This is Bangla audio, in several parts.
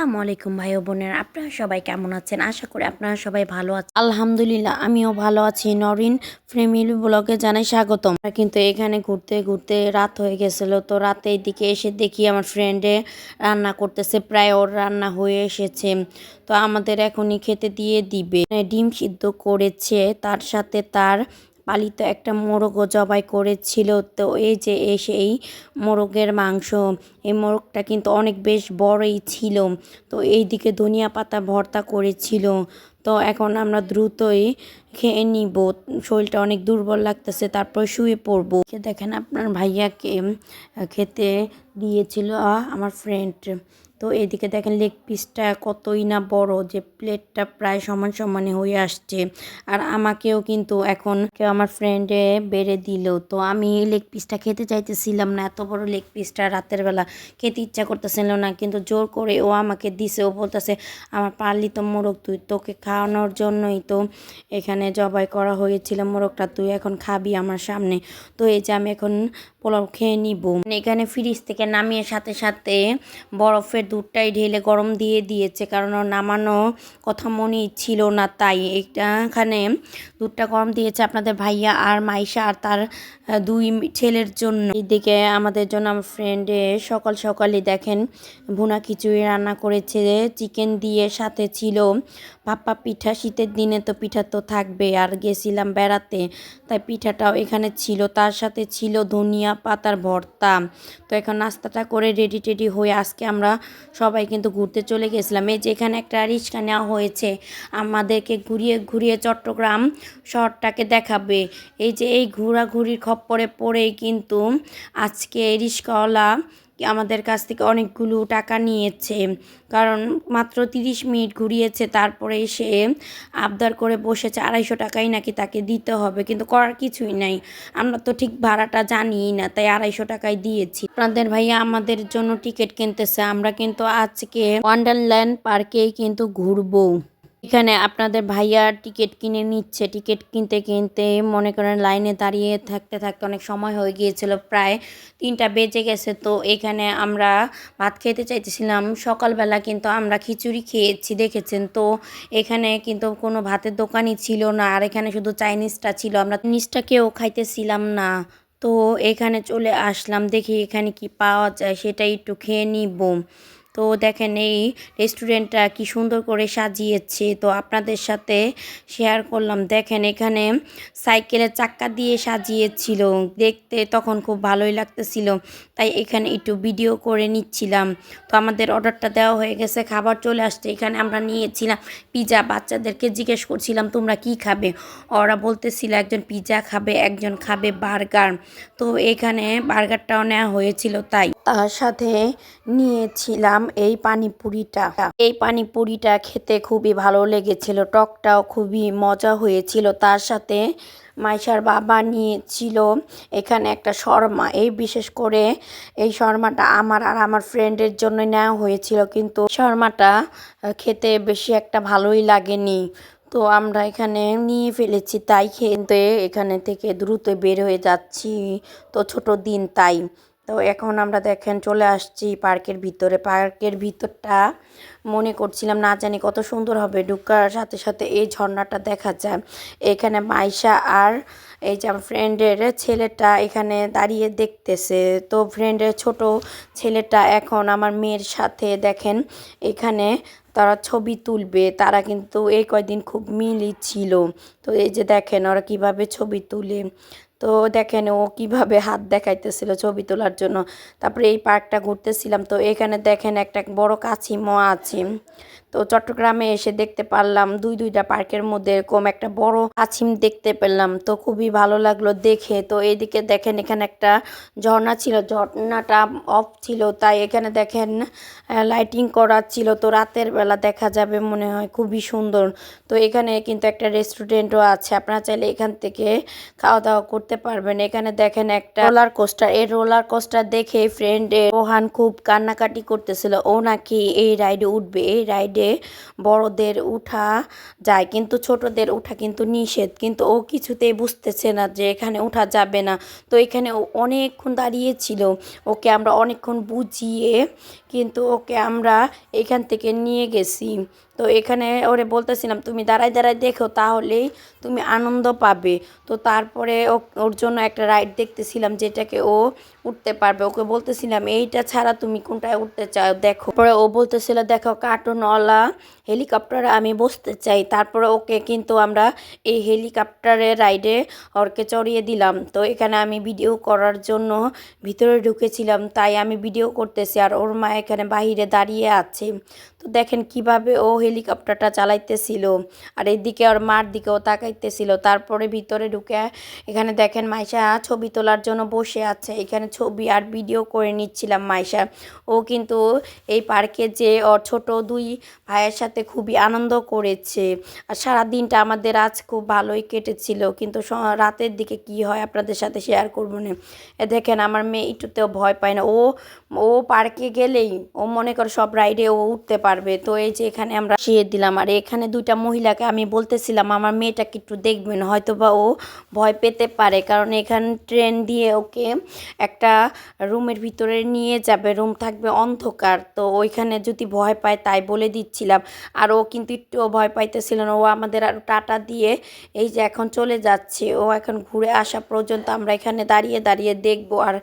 আসসালামু আলাইকুম ভাই বোনেরা, আপনারা সবাই কেমন আছেন? আশা করি আপনারা সবাই ভালো আছেন। আলহামদুলিল্লাহ, আমিও ভালো আছি। নরিন ফ্যামিলি ব্লগে জানাই স্বাগতম। কিন্তু এখানে ঘুরতে ঘুরতে রাত হয়ে গেছিল, তো রাতের দিকে এসে দেখি আমার ফ্রেন্ডে রান্না করতেছে, প্রায় ওর রান্না হয়ে এসেছে। তো আমাদের এখনই খেতে দিয়ে দিবে। ডিম সিদ্ধ করেছে, তার সাথে তার পালিত একটা মোরগও জবাই করেছিল। তো এই যে এসে এই মোরগের মাংস, এই মোরগটা কিন্তু অনেক বেশ বড়ই ছিল। তো এই দিকে ধনিয়া পাতা ভর্তা করেছিল। তো এখন আমরা দ্রুতই খেয়ে নিব। শরীরটা অনেক দুর্বল লাগতেছে, তারপর শুয়ে পড়ব। দেখেন আপনার ভাইয়াকে খেতে দিয়েছিল আমার ফ্রেন্ড তো এদিকে দেখেন লেগ পিসটা কতই না বড় যে প্লেটটা প্রায় সমান সমানে হয়ে আসছে। আর আমাকেও কিন্তু এখন কেউ আমার ফ্রেন্ডে বেড়ে দিল। তো আমি লেগ পিসটা খেতে চাইতেছিলাম না, এত বড় লেগ পিসটা রাতের বেলা খেতে ইচ্ছা করতেছিল না। কিন্তু জোর করে ও আমাকে দিছে, ও বলতেছে, আমার পারলি তো মোরগ তুই তোকে খাওয়ানোর জন্যই তো এখানে জবাই করা হয়েছিল মোরগটা, তুই এখন খাবি আমার সামনে। তো এই যে আমি এখন পোলাও খেয়ে নিব। এখানে ফ্রিজ থেকে নামিয়ে সাথে সাথে বরফের দুধটাই ঢেলে গরম দিয়ে দিয়েছে, কারণ নামানো কথা মনেই ছিল না তাই। এখানে দুধটা গরম দিয়েছে আপনাদের ভাইয়া আর মাইশা আর তার দুই ছেলের জন্য। এদিকে আমাদের জন্য আমার ফ্রেন্ডে সকাল সকালে দেখেন ভুনা খিচুড়ি রান্না করেছে চিকেন দিয়ে সাথে ছিল পাপ্পা পিঠা। শীতের দিনে তো পিঠা তো থাকবে, আর গেছিলাম বেড়াতে, তাই পিঠাটাও এখানে ছিল। তার সাথে ছিল ধনিয়া পাতার ভর্তা। তো এখন নাস্তাটা করে রেডি টেডি হয়ে আজকে আমরা সবাই কিন্তু ঘুরতে চলে গেছিলাম। এই যে এখানে একটা রিক্সা নেওয়া হয়েছে, আমাদেরকে ঘুরিয়ে ঘুরিয়ে চট্টগ্রাম শহরটাকে দেখাবে। এই যে এই ঘোরাঘুরির খপ্পরে পড়েই কিন্তু আজকে রিক্সাওয়ালা আমাদের কাছ থেকে অনেকগুলো টাকা নিয়েছে। কারণ মাত্র তিরিশ মিনিট ঘুরিয়েছে, তারপরে সে আবদার করে বসেছে, আড়াইশো টাকাই নাকি তাকে দিতে হবে, কিন্তু করার কিছুই নাই। আমরা তো ঠিক ভাড়াটা জানিই না, তাই আড়াইশো টাকায় দিয়েছি। আপনাদের ভাইয়া আমাদের জন্য টিকিট কিনতেছে, আমরা কিন্তু আজকে ওয়ান্ডারল্যান্ড পার্কেই কিন্তু ঘুরবো। এখানে আপনাদের ভাইয়া টিকিট কিনে নিচ্ছে। টিকিট কিনতে কিনতে মনে করেন লাইনে দাঁড়িয়ে থাকতে থাকতে অনেক সময় হয়ে গিয়েছিল। প্রায় তিনটা বেজে গেছে। তো এখানে আমরা ভাত খেতে চাইতেছিলাম। সকালবেলা কিন্তু আমরা খিচুড়ি খেয়েছি, দেখেছেন? তো এখানে কিন্তু কোনো ভাতের দোকানই ছিল না। আর এখানে শুধু চাইনিজটা ছিল। আমরা চাইনিজটা কেউ খাইতেছিলাম না। তো এখানে চলে আসলাম। দেখি এখানে কি পাওয়া যায়, সেটাই একটু খেয়ে নিব। তো দেখেন এই রেস্টুরেন্টটা কি সুন্দর করে সাজিয়েছে। তো আপনাদের সাথে শেয়ার করলাম। দেখেন এখানে সাইকেলের চাক্কা দিয়ে সাজিয়েছিল। দেখতে তখন খুব ভালোই লাগতেছিল। তাই এখানে একটু ভিডিও করে নিচ্ছিলাম। তো আমাদের অর্ডারটা দেওয়া হয়ে গেছে, খাবার চলে আসছে। এখানে আমরা নিয়েছিলাম পিজা বাচ্চাদেরকে জিজ্ঞেস করছিলাম, তোমরা কি খাবে? ওরা বলতেছিল, একজন পিজা খাবে, একজন খাবে বার্গার তো এখানে বার্গারটাও নেওয়া হয়েছিল, তাই। তার সাথে নিয়েছিলাম এই পানিপুরিটা। এই পানিপুরিটা খেতে খুবই ভালো লেগেছিল, টকটাও খুবই মজা হয়েছিল। তার সাথে মাইশার বাবা নিয়েছিল এখানে একটা শর্মা। এই বিশেষ করে এই শর্মাটা আমার আর আমার ফ্রেন্ডের জন্য নেওয়া হয়েছিল, কিন্তু শর্মাটা খেতে বেশি একটা ভালোই লাগেনি। তো আমরা এখানে নিয়ে ফেলেছি, তাই খেতে এখানে থেকে দ্রুত বের হয়ে যাচ্ছি। তো ছোট দিন তাই। তো এখন আমরা দেখেন চলে আসছি পার্কের ভিতরে। পার্কের ভিতরটা মনে করছিলাম না জানি কত সুন্দর হবে। ঢুকার সাথে সাথে এই ঝর্ণাটা দেখা যায়। এখানে মাইশা আর এই যে আমার ফ্রেন্ডের ছেলেটা এখানে দাঁড়িয়ে দেখতেছে। তো ফ্রেন্ডের ছোট ছেলেটা এখন আমার মেয়ের সাথে দেখেন এখানে তারা ছবি তুলবে। তারা কিন্তু এই কয়দিন খুব মিলই ছিল। তো এই যে দেখেন ওরা কীভাবে ছবি তুলে তো দেখেন ও কীভাবে হাত দেখাইতেছিল ছবি তোলার জন্য। তারপরে এই পার্কটা ঘুরতেছিলাম, তো এখানে দেখেন একটা বড় কাছিমো আছে। তো চট্টগ্রামে এসে দেখতে পারলাম দুই দুইটা পার্কের মধ্যে এরকম একটা বড় কাছিম দেখতে পেলাম, তো খুবই ভালো লাগল দেখে। তো এইদিকে দেখেন এখানে একটা ঝর্ণা ছিল, ঝর্ণাটা অফ ছিল, তাই এখানে দেখেন লাইটিং করা ছিল, তো রাতের বেলা দেখা যাবে মনে হয় খুবই সুন্দর। তো এখানে কিন্তু একটা রেস্টুরেন্টও আছে, আপনারা চাইলে এখান থেকে খাওয়া দাওয়া করতে পারবেন। এখানে দেখেন একটা রোলার কোস্টার এই রোলার কোস্টার দেখে ফ্রেন্ডের রোহান খুব কান্নাকাটি করতেছিল। ও নাকি এই রাইডে উঠবে। এই রাইডে বড়দের উঠা যায় কিন্তু ছোটদের উঠা কিন্তু নিষেধ। কিন্তু ও কিছুতেই বুঝতেছে না যে এখানে উঠা যাবে না। তো এখানে ও অনেকক্ষণ দাঁড়িয়েছিল। ওকে আমরা অনেকক্ষণ বুঝিয়ে কিন্তু ওকে আমরা এখান থেকে নিয়ে গেছি। তো এখানে ওরে বলতেছিলাম, তুমি দাঁড়ায় দাঁড়ায় দেখো তাহলেই তুমি আনন্দ পাবে। তো তারপরে ওর জন্য একটা রাইড দেখতেছিলাম, যেটাকে ও উঠতে পারবে। ওকে বলতেছিলাম, এইটা ছাড়া তুমি কোনটায় উঠতে চাও? দেখো। পরে ও বলতেছিল, দেখো, কার্টুনওয়ালা হেলিকপ্টারে আমি বসতে চাই। তারপরে ওকে কিন্তু আমরা এই হেলিকপ্টারে রাইডে ওরকে চড়িয়ে দিলাম। তো এখানে আমি ভিডিও করার জন্য ভিতরে ঢুকেছিলাম, তাই আমি ভিডিও করতেছি আর ওর মা এখানে বাহিরে দাঁড়িয়ে আছে। তো দেখেন কীভাবে ও হেলিকপ্টারটা চালাইতেছিল আর এদিকে ওর মার দিকেও তাকাইতেছিল। তারপরে ভিতরে ঢুকে এখানে দেখেন মাইশা ছবি তোলার জন্য বসে আছে। এখানে ছবি আর ভিডিও করে নিচ্ছিলাম মাইশা। ও কিন্তু এই পার্কে যে ওর ছোট দুই ভাইয়ের সাথে খুবই আনন্দ করেছে। আর সারা দিনটা আমাদের আজ খুব ভালোই কেটেছিল। কিন্তু রাতের দিকে কি হয় আপনাদের সাথে শেয়ার করব না। এ দেখেন আমার মেয়ে একটুতেও ভয় পায় না। ও ও পার্কে গেলেই ও মনে করে সব রাইডে ও উঠতে পারবে। তো এই যে এখানে আমরা শিয়ে দিলাম। আর এখানে দুইটা মহিলাকে আমি বলতেছিলাম, আমার মেয়েটাকে একটু দেখবেন। হয়তো বা ও ভয় পেতে পারে। কারণ এখানে ট্রেন দিয়ে ওকে একটা রুমের ভিতরে নিয়ে যাবে, রুম থাকবে অন্ধকার। তো ওইখানে যদি ভয় পায় তাই বলে দিচ্ছিলাম। আর ও কিন্তু একটুও ভয় পাইতেছিল না, ও আমাদের আর টাটা দিয়ে এই যে এখন চলে যাচ্ছে। ও এখন ঘুরে আসা পর্যন্ত আমরা এখানে দাঁড়িয়ে দাঁড়িয়ে দেখব। আর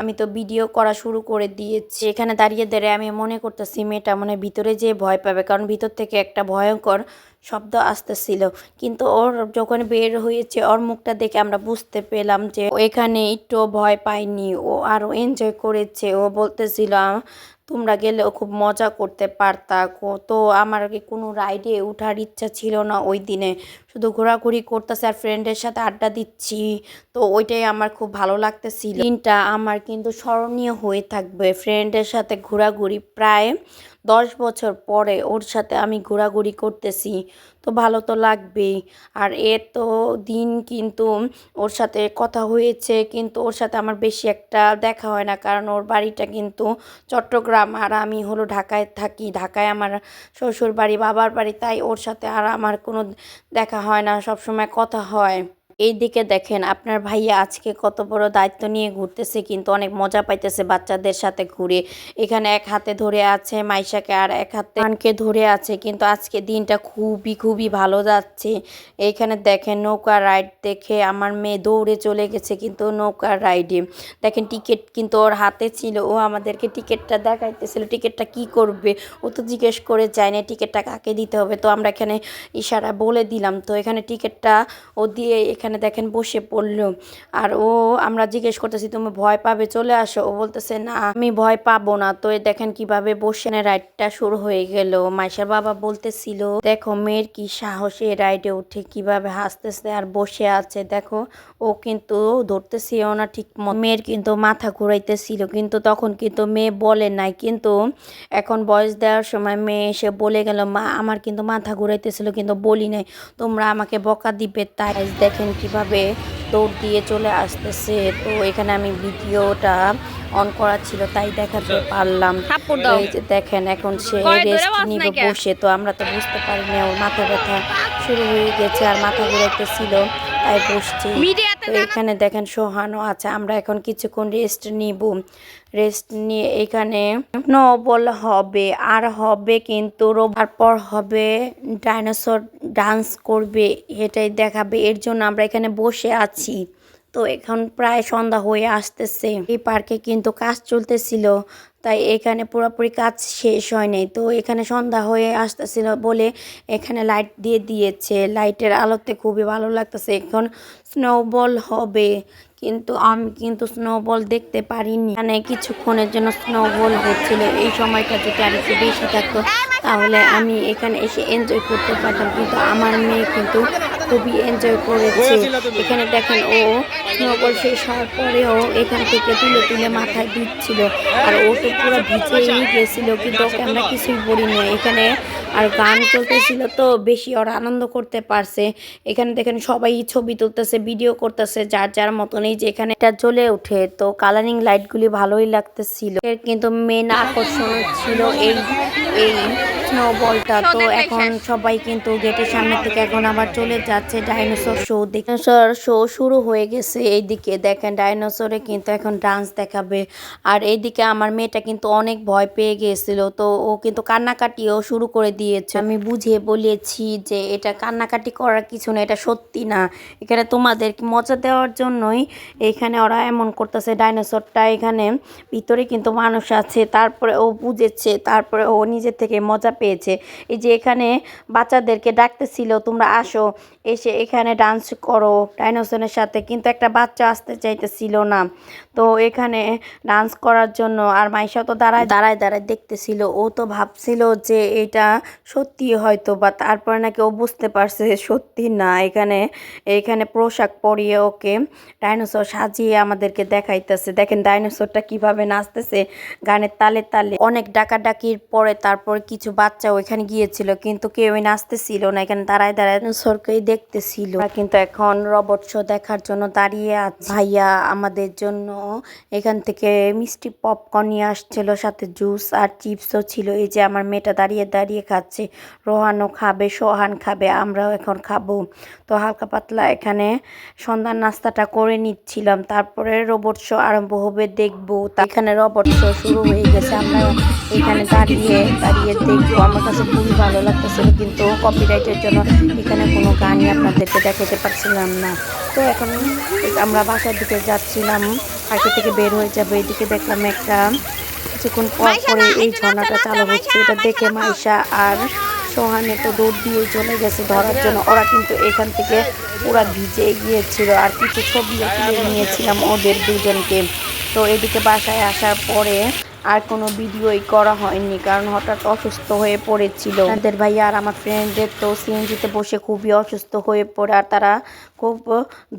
আমি তো ভিডিও করা শুরু করে দিয়েছি। এখানে দাঁড়িয়ে দাঁড়িয়ে আমি মনে করতেছি, মেয়েটা মনে ভিতরে যেয়ে ভয় পাবে। কারণ ভিতর থেকে একটা ভয়ঙ্কর শব্দ আসতেছিল। কিন্তু ওর যখন বের হয়েছে, ওর মুখটা দেখে আমরা বুঝতে পেলাম যে এখানে একটু ভয় পায়নি। ও আরও এনজয় করেছে। ও বলতেছিল "আ- তোমরা গেলেও খুব মজা করতে পারতা। তো আমার আগে কোনো রাইডে ওঠার ইচ্ছা ছিল না ওই দিনে। শুধু ঘোরাঘুরি করতেছে আর ফ্রেন্ডের সাথে আড্ডা দিচ্ছি। তো ওইটাই আমার খুব ভালো লাগতেছিল। দিনটা আমার কিন্তু স্মরণীয় হয়ে থাকবে। ফ্রেন্ডের সাথে ঘোরাঘুরি প্রায় দশ বছর পরে ওর সাথে আমি ঘোরাঘুরি করতেছি। তো ভালো তো লাগবেই। আর এ তো দিন কিন্তু ওর সাথে কথা হয়েছে, কিন্তু ওর সাথে আমার বেশি একটা দেখা হয় না, কারণ ওর বাড়িটা কিন্তু চট্টগ্রাম আর আমি হলো ঢাকায় থাকি। ঢাকায় আমার শ্বশুর বাড়ি বাবার বাড়ি, তাই ওর সাথে আর আমার কোনো দেখা হয় না সব সময় কথা হয়। এইদিকে দেখেন, আপনার ভাইয়া আজকে কত বড় দায়িত্ব নিয়ে ঘুরতেছে, কিন্তু অনেক মজা পাইতেছে বাচ্চাদের সাথে ঘুরে। এখানে এক হাতে ধরে আছে মাইশাকে আর এক হাতে আনকে ধরে আছে, কিন্তু আজকে দিনটা খুবই খুবই ভালো যাচ্ছে। এইখানে দেখেন নৌকা রাইড দেখে আমার মেয়ে দৌড়ে চলে গেছে, কিন্তু নৌকা রাইডে। দেখেন টিকিট কিন্তু ওর হাতে ছিল, ও আমাদেরকে টিকিটটা দেখাইতেছিল, টিকিটটা কি করবে? ও তো জিজ্ঞেস করে যায় না, টিকিটটা কাকে দিতে হবে? তো আমরা এখানে ইশারা বলে দিলাম, তো এখানে টিকিটটা ও দিয়ে এখানে দেখেন বসে পড়ল। আর ও, আমরা জিজ্ঞেস করতেছি, তুমি ভয় পাবে? চলে আসো। ও বলতেছে, না, আমি ভয় পাবো না। তো দেখেন কীভাবে বসে রাইডটা শুরু হয়ে গেল। মাইশার বাবা বলতেছিল, দেখো, মেয়ের কি সাহসে রাইডে উঠে, কীভাবে হাসতেছে আর বসে আছে। দেখো, ও কিন্তু ধরতেছেও না ঠিক মেয়ের কিন্তু মাথা ঘুরাইতেছিল, কিন্তু তখন কিন্তু মেয়ে বলে নাই। কিন্তু এখন বয়স দেওয়ার সময় মেয়ে এসে বলে গেল, মা, আমার কিন্তু মাথা ঘুরাইতেছিল, কিন্তু বলি নাই। তোমরা আমাকে বকা দিবে। তাই দেখেন কীভাবে দৌড় দিয়ে চলে আসতেছে। তো এখানে আমি ভিডিওটা অন করা ছিল তাই দেখাতে পারলাম। এই যে দেখেন এখন সে রেস্ট নিব বসে তো আমরা তো বুঝতে পারিনি ওর মাথা ব্যথা শুরু হয়ে গেছে আর মাথা ঘুরে ছিল তাই বসছে। তো এখানে দেখেন সোহানও আছে। আমরা এখন কিছুক্ষণ রেস্ট নিব। রেস্ট নিয়ে এখানে নবল হবে আর হবে কিন্তু রোববার পর হবে ডাইনোসর ডান্স করবে এটাই দেখাবে। এর জন্য আমরা এখানে বসে আছি। তো এখন প্রায় সন্ধ্যা হয়ে আসতেছে। এই পার্কে কিন্তু কাজ চলতেছিল। তাই এখানে পুরোপুরি কাজ শেষ হয় নাই। তো এখানে সন্ধ্যা হয়ে আসতেছিল বলে এখানে লাইট দিয়ে দিয়েছে। লাইটের আলোতে খুবই ভালো লাগতেছে। এখন স্নোবল হবে। কিন্তু আমি কিন্তু স্নোবল দেখতে পারিনি। মানে কিছুক্ষণের জন্য স্নোবল হচ্ছিল। এই সময়টা যদি আর একটু বেশি থাকতো, তাহলে আমি এখানে এসে এনজয় করতে পারতাম। কিন্তু আমার মেয়ে কিন্তু খুবই এনজয় করেছে। এখানে দেখেন ও স্নোবল শেষ হওয়ার পরেও এখান থেকে তুলে তুলে মাথায় দিচ্ছিল। আর ও তো পুরো ভিজেই গেছিল, কিন্তু ওকে আমরা কিছুই বলিনি। এখানে আর গান চলতেছিল তো বেশি ওরা আনন্দ করতে পারছে। এখানে দেখেন সবাই ছবি তুলতেছে ভিডিও করতেছে, যার যার মতন এই যে এখানে এটা জ্বলে ওঠে তো কালারিং লাইটগুলি ভালোই লাগতেছিল। কিন্তু মেন আকর্ষণ ছিল এই এই স্নো বলটা তো এখন সবাই কিন্তু গেটের সামনে থেকে এখন আবার চলে যাচ্ছে। ডাইনোসর শো ডাইনোসর শো শুরু হয়ে গেছে এইদিকে। দেখেন ডাইনোসরে কিন্তু এখন ডান্স দেখাবে। আর এইদিকে আমার মেয়েটা কিন্তু অনেক ভয় পেয়ে গিয়েছিল তো ও কিন্তু কান্নাকাটিও শুরু করে দিয়েছে। আমি বুঝিয়ে বলেছি যে এটা কান্নাকাটি করার কিছু না এটা সত্যি না। এখানে তোমাদের মজা দেওয়ার জন্যই এখানে ওরা এমন করতেছে। ডাইনোসরটা এখানে ভিতরে কিন্তু মানুষ আছে। তারপরে ও বুঝেছে। তারপরে ও নিজে থেকে মজা পেয়েছে। এই যে এখানে বাচ্চাদেরকে ডাকতেছিল, তোমরা আসো, এসে এখানে ডান্স করো। ডাইনোসরের সাথে কিন্তু একটা বাচ্চা আসতে চাইতেছিল না। তো এখানে ডান্স করার জন্য আর মাইশা তো দাঁড়ায় দাঁড়ায় দাঁড়ায় দেখতেছিল। ও তো ভাবছিল যে এটা সত্যি হয়তো বা, তারপরে নাকি ও বুঝতে পারছে সত্যি না। এখানে এখানে পোশাক পরিয়ে ওকে ডাইনোসর সাজিয়ে আমাদেরকে দেখাইতেছে। দেখেন ডাইনোসরটা কীভাবে নাচতেছে গানের তালে তালে। অনেক ডাকাডাকির পরে তারপর কিছু বাচ্চা ওইখানে গিয়েছিল, কিন্তু কেউই নাচতেছিল না, এখানে দাঁড়ায় দাঁড়ায় ডাইনোসরকেই দেখতেছিল। কিন্তু এখন রবট শো দেখার জন্য দাঁড়িয়ে আছে। ভাইয়া আমাদের জন্য এখান থেকে মিষ্টি পপকর্ন নিয়ে আসছিল, সাথে জুস আর চিপসও ছিল। এই যে আমার মেয়েটা দাঁড়িয়ে দাঁড়িয়ে খাচ্ছে, রোহানও খাবে, সোহান খাবে, আমরাও এখন খাব। তো হালকা পাতলা এখানে সন্ধ্যার নাস্তাটা করে নিচ্ছিলাম, তারপরে রোবট শো আরম্ভ হবে, দেখব। এখানে রোবট শো শুরু হয়ে গেছে, আমরা এখানে দাঁড়িয়ে দাঁড়িয়ে দেখব। আমার কাছে খুবই ভালো লাগতেছিল কিন্তু কপিরাইটের জন্য এখানে কোনো গানই আপনাদেরকে দেখাতে পারছিলাম না। তো এখন আমরা বাসার দিকে যাচ্ছিলাম আগে থেকে বের হয়ে যাব এদিকে দেখলাম একটা কিছুক্ষণ পর পরে এই ঝর্ণাটা চালু হচ্ছে। এটা দেখে মাইশা। আর সোহানে তো দৌড় দিয়ে চলে গেছে ধরার জন্য। ওরা কিন্তু এখান থেকে পুরা ভিজে গিয়েছিল আর কিছু ছবি তুলে নিয়েছিলাম ওদের দুজনকে। তো এদিকে বাসায় আসার পরে আর কোনো ভিডিওই করা হয়নি, কারণ হঠাৎ অসুস্থ হয়ে পড়েছিল। তাদের ভাইয়া আর আমার ফ্রেন্ডদের তো সিএনজিতে বসে খুবই অসুস্থ হয়ে পড়ে, আর তারা খুব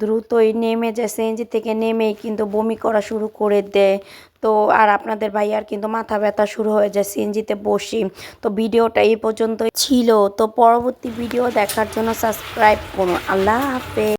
দ্রুতই নেমে যায়। সিএনজি থেকে নেমেই কিন্তু বমি করা শুরু করে দেয়। তো আর আপনাদের ভাইয়ার কিন্তু মাথা ব্যথা শুরু হয়ে যায় সিএনজিতে বসি। তো ভিডিওটা এই পর্যন্ত ছিল। তো পরবর্তী ভিডিও দেখার জন্য সাবস্ক্রাইব করুন। আল্লাহ হাফেজ।